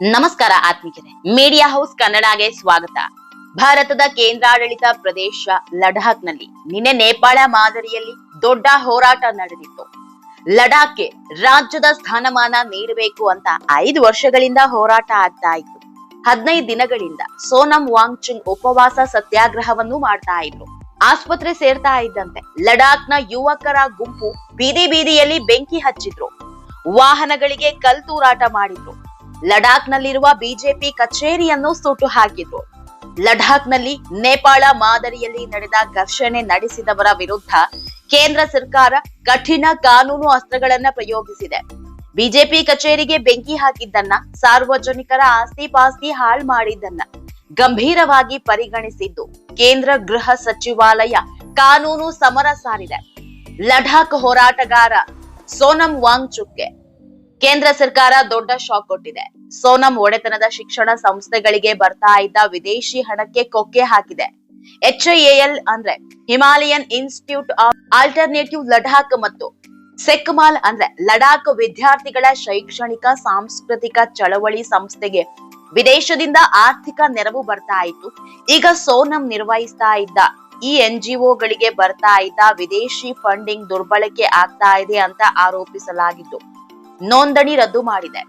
ನಮಸ್ಕಾರ ಆತ್ಮಿಕರೇ. Media house ಕನ್ನಡಗೆ ಸ್ವಾಗತ. ಭಾರತದ ಕೇಂದ್ರಾಡಳಿತ ಪ್ರದೇಶ ಲಡಾಖ್ನಲ್ಲಿ ನಿನ್ನೆ ನೇಪಾಳ ಮಾದರಿಯಲ್ಲಿ ದೊಡ್ಡ ಹೋರಾಟ ನಡೆದಿತ್ತು. ಲಡಾಖ್ಗೆ ರಾಜ್ಯದ ಸ್ಥಾನಮಾನ ನೀಡಬೇಕು ಅಂತ ಐದು ವರ್ಷಗಳಿಂದ ಹೋರಾಟ ಆಗ್ತಾ ಇತ್ತು. ಹದಿನೈದು ದಿನಗಳಿಂದ ಸೋನಂ ವಾಂಗ್ಚುಂಗ್ ಉಪವಾಸ ಸತ್ಯಾಗ್ರಹವನ್ನು ಮಾಡ್ತಾ ಇದ್ರು. ಆಸ್ಪತ್ರೆ ಸೇರ್ತಾ ಇದ್ದಂತೆ ಲಡಾಖ್ನ ಯುವಕರ ಗುಂಪು ಬೀದಿ ಬೀದಿಯಲ್ಲಿ ಬೆಂಕಿ ಹಚ್ಚಿದ್ರು. ವಾಹನಗಳಿಗೆ ಕಲ್ತೂರಾಟ ಮಾಡಿದ್ರು. ಲಡಾಖ್ನಲ್ಲಿರುವ ಬಿಜೆಪಿ ಕಚೇರಿಯನ್ನು ಸುಟ್ಟು ಹಾಕಿದ್ರು. ಲಡಾಖ್ನಲ್ಲಿ ನೇಪಾಳ ಮಾದರಿಯಲ್ಲಿ ನಡೆದ ಘರ್ಷಣೆ ನಡೆಸಿದವರ ವಿರುದ್ಧ ಕೇಂದ್ರ ಸರ್ಕಾರ ಕಠಿಣ ಕಾನೂನು ಅಸ್ತ್ರಗಳನ್ನ ಪ್ರಯೋಗಿಸಿದೆ. ಬಿಜೆಪಿ ಕಚೇರಿಗೆ ಬೆಂಕಿ ಹಾಕಿದ್ದನ್ನ, ಸಾರ್ವಜನಿಕರ ಆಸ್ತಿ ಪಾಸ್ತಿ ಹಾಳು ಮಾಡಿದ್ದನ್ನ ಗಂಭೀರವಾಗಿ ಪರಿಗಣಿಸಿದ್ದು ಕೇಂದ್ರ ಗೃಹ ಸಚಿವಾಲಯ ಕಾನೂನು ಸಮರ ಸಾರಿದೆ. ಲಡಾಖ್ ಹೋರಾಟಗಾರ ಸೋನಂ ವಾಂಗ್ಚುಕ್ಗೆ ಕೇಂದ್ರ ಸರ್ಕಾರ ದೊಡ್ಡ ಶಾಕ್ ಕೊಟ್ಟಿದೆ. ಸೋನಂ ಒಡೆತನದ ಶಿಕ್ಷಣ ಸಂಸ್ಥೆಗಳಿಗೆ ಬರ್ತಾ ಇದ್ದ ವಿದೇಶಿ ಹಣಕ್ಕೆ ಕೊಕ್ಕೆ ಹಾಕಿದೆ. ಎಚ್ಐಎಲ್ ಅಂದ್ರೆ Himalayan institute of alternative Ladakh ಮತ್ತು ಸೆಕ್ಮಾಲ್ ಅಂದ್ರೆ ಲಡಾಖ್ ವಿದ್ಯಾರ್ಥಿಗಳ ಶೈಕ್ಷಣಿಕ ಸಾಂಸ್ಕೃತಿಕ ಚಳವಳಿ ಸಂಸ್ಥೆಗೆ ವಿದೇಶದಿಂದ ಆರ್ಥಿಕ ನೆರವು ಬರ್ತಾ ಇತ್ತು. ಈಗ ಸೋನಂ ನಿರ್ವಹಿಸ್ತಾ ಇದ್ದ ಈ ಎನ್ಜಿಒಗಳಿಗೆ ಬರ್ತಾ ಇದ್ದ ವಿದೇಶಿ ಫಂಡಿಂಗ್ ದುರ್ಬಳಕೆ ಆಗ್ತಾ ಇದೆ ಅಂತ ಆರೋಪಿಸಲಾಗಿತ್ತು ನೋಂದಣಿ ರದ್ದು ಮಾಡಿದೆ.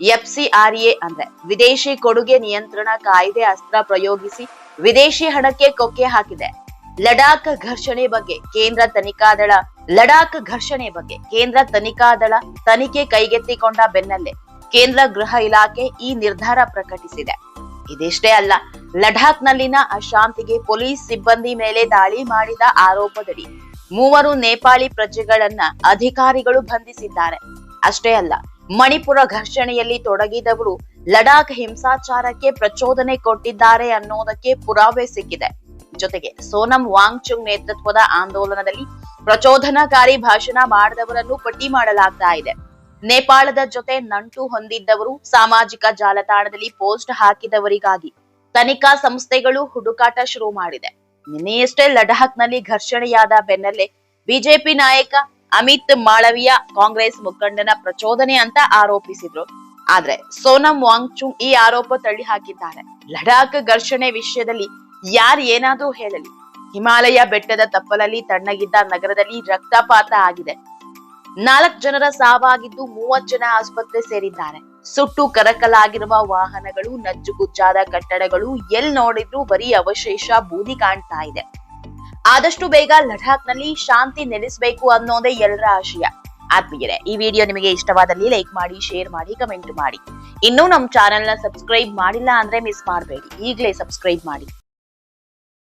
ಎಫ್ಸಿಆರ್ಎ ಅಂದ್ರೆ ವಿದೇಶಿ ಕೊಡುಗೆ ನಿಯಂತ್ರಣ ಕಾಯ್ದೆ ಅಸ್ತ್ರ ಪ್ರಯೋಗಿಸಿ ವಿದೇಶಿ ಹಣಕ್ಕೆ ಕೊಕ್ಕೆ ಹಾಕಿದೆ. ಲಡಾಖ್ ಘರ್ಷಣೆ ಬಗ್ಗೆ ಕೇಂದ್ರ ತನಿಖಾ ದಳ, ಲಡಾಖ್ ಘರ್ಷಣೆ ಬಗ್ಗೆ ಕೇಂದ್ರ ತನಿಖಾ ದಳ ತನಿಖೆ ಕೈಗೆತ್ತಿಕೊಂಡ ಬೆನ್ನಲ್ಲೇ ಕೇಂದ್ರ ಗೃಹ ಇಲಾಖೆ ಈ ನಿರ್ಧಾರ ಪ್ರಕಟಿಸಿದೆ. ಇದಿಷ್ಟೇ ಅಲ್ಲ, ಲಡಾಖ್ನಲ್ಲಿನ ಅಶಾಂತಿಗೆ ಪೊಲೀಸ್ ಸಿಬ್ಬಂದಿ ಮೇಲೆ ದಾಳಿ ಮಾಡಿದ ಆರೋಪದಡಿ ಮೂವರು ನೇಪಾಳಿ ಪ್ರಜೆಗಳನ್ನ ಅಧಿಕಾರಿಗಳು ಬಂಧಿಸಿದ್ದಾರೆ. ಅಷ್ಟೇ ಅಲ್ಲ, ಮಣಿಪುರ ಘರ್ಷಣೆಯಲ್ಲಿ ತೊಡಗಿದವರು ಲಡಾಖ್ ಹಿಂಸಾಚಾರಕ್ಕೆ ಪ್ರಚೋದನೆ ಕೊಟ್ಟಿದ್ದಾರೆ ಅನ್ನೋದಕ್ಕೆ ಪುರಾವೆ ಸಿಕ್ಕಿದೆ. ಜೊತೆಗೆ ಸೋನಂ ವಾಂಗ್ಚುಂಗ್ ನೇತೃತ್ವದ ಆಂದೋಲನದಲ್ಲಿ ಪ್ರಚೋದನಕಾರಿ ಭಾಷಣ ಮಾಡಿದವರನ್ನು ಪಟ್ಟಿ ಮಾಡಲಾಗ್ತಾ ಇದೆ. ನೇಪಾಳದ ಜೊತೆ ನಂಟು ಹೊಂದಿದ್ದವರು ಸಾಮಾಜಿಕ ಜಾಲತಾಣದಲ್ಲಿ ಪೋಸ್ಟ್ ಹಾಕಿದವರಿಗಾಗಿ ತನಿಖಾ ಸಂಸ್ಥೆಗಳು ಹುಡುಕಾಟ ಶುರು ಮಾಡಿದೆ. ನಿನ್ನೆಯಷ್ಟೇ ಲಡಾಖ್ನಲ್ಲಿ ಘರ್ಷಣೆಯಾದ ಬೆನ್ನಲ್ಲೇ ಬಿಜೆಪಿ ನಾಯಕ ಅಮಿತ್ ಮಾಳವಿಯಾ ಕಾಂಗ್ರೆಸ್ ಮುಖಂಡನ ಪ್ರಚೋದನೆ ಅಂತ ಆರೋಪಿಸಿದ್ರು. ಆದ್ರೆ ಸೋನಂ ವಾಂಗ್ಚುಂಗ್ ಈ ಆರೋಪ ತಳ್ಳಿ ಹಾಕಿದ್ದಾರೆ. ಲಡಾಖ್ ಘರ್ಷಣೆ ವಿಷಯದಲ್ಲಿ ಯಾರು ಏನಾದ್ರೂ ಹೇಳಲಿ. ಹಿಮಾಲಯ ಬೆಟ್ಟದ ತಪ್ಪಲಲ್ಲಿ ತಣ್ಣಗಿದ್ದ ನಗರದಲ್ಲಿ ರಕ್ತಪಾತ ಆಗಿದೆ. ನಾಲ್ಕು ಜನರ ಸಾವಾಗಿದ್ದು ಮೂವತ್ ಜನ ಆಸ್ಪತ್ರೆ ಸೇರಿದ್ದಾರೆ. ಸುಟ್ಟು ಕರಕಲಾಗಿರುವ ವಾಹನಗಳು ನಜ್ಜುಗುಜ್ಜಾದ ಕಟ್ಟಡಗಳು ಎಲ್ ನೋಡಿದ್ರು ಬರೀ ಅವಶೇಷ ಬೂದಿ ಕಾಣ್ತಾ ಇದೆ. ಆದಷ್ಟು ಬೇಗ ಲಡಾಖ್ನಲ್ಲಿ ಶಾಂತಿ ನೆಲೆಸಬೇಕು ಅನ್ನೋದೇ ಎಲ್ಲರ ಆಶಯ. ಆತ್ಮೀಯರೇ, ಈ ವಿಡಿಯೋ ನಿಮಗೆ ಇಷ್ಟವಾದಲ್ಲಿ ಲೈಕ್ ಮಾಡಿ, ಶೇರ್ ಮಾಡಿ, ಕಮೆಂಟ್ ಮಾಡಿ. ಇನ್ನೂ ನಮ್ಮ ಚಾನೆಲ್ನ ಸಬ್ಸ್ಕ್ರೈಬ್ ಮಾಡಿಲ್ಲ ಅಂದ್ರೆ ಮಿಸ್ ಮಾಡಬೇಡಿ. ಈಗಲೇ ಸಬ್ಸ್ಕ್ರೈಬ್ ಮಾಡಿ.